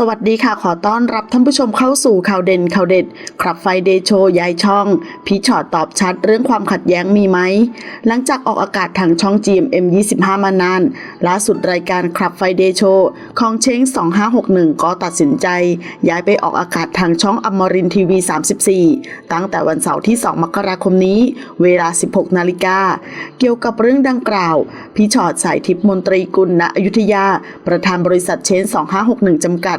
สวัสดีค่ะขอต้อนรับท่านผู้ชมเข้าสู่ข่าวเด่นข่าวเด็ดครับไฟเดโชยายช่อง พีชอตตอบชัดเรื่องความขัดแย้งมีไหม หลังจากออกอากาศทางช่อง GMM 25 มานาน ล่าสุดรายการครับไฟเดโชของเช้ง 2561 ก็ตัดสินใจ ย้ายไปออกอากาศทางช่องอมรินทีวี 34 ตั้งแต่วันเสาร์ที่ 2 มกราคมนี้ เวลา 16 นาฬิกาเกี่ยวกับเรื่องดังกล่าว พี่ชอดสายทิพย์มนตรีกุลณอยุธยา ประธานบริษัทเชน2561จำกัด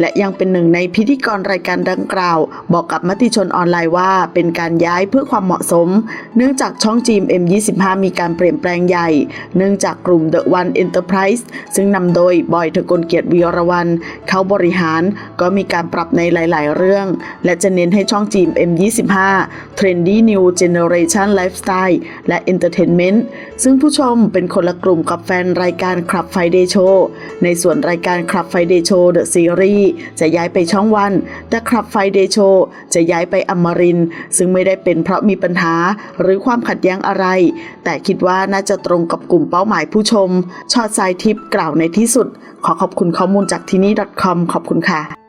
และยังเป็นหนึ่งในพิธีกรรายการดังกล่าว บอกกับมติชนออนไลน์ว่า เป็นการย้ายเพื่อความเหมาะสม เนื่องจากช่องจีม M25 มีการเปลี่ยนแปลงใหญ่ เนื่องจากกลุ่ม The One Enterprise ซึ่งนำโดยบอยเทกลเกียรติวีรวันเขาบริหารก็มีการปรับในหลาย ๆ เรื่อง และจะเน้นให้ช่องจีม M25 Trendy New Generation Lifestyle และ Entertainment ซึ่งผู้ชมเป็นคนละกลุ่มกับแฟนรายการ Club Friday Show ในส่วนรายการ Club Friday Show The Series จะย้ายไปช่องวัน แต่คลับไฟเดโชจะย้ายไปอมริน ซึ่งไม่ได้เป็นเพราะมีปัญหาหรือความขัดแย้งอะไร แต่คิดว่าน่าจะตรงกับกลุ่มเป้าหมายผู้ชม ชอดสายทิพย์กล่าวในที่สุด ขอขอบคุณข้อมูลจากที่นี่ .com ขอบคุณค่ะ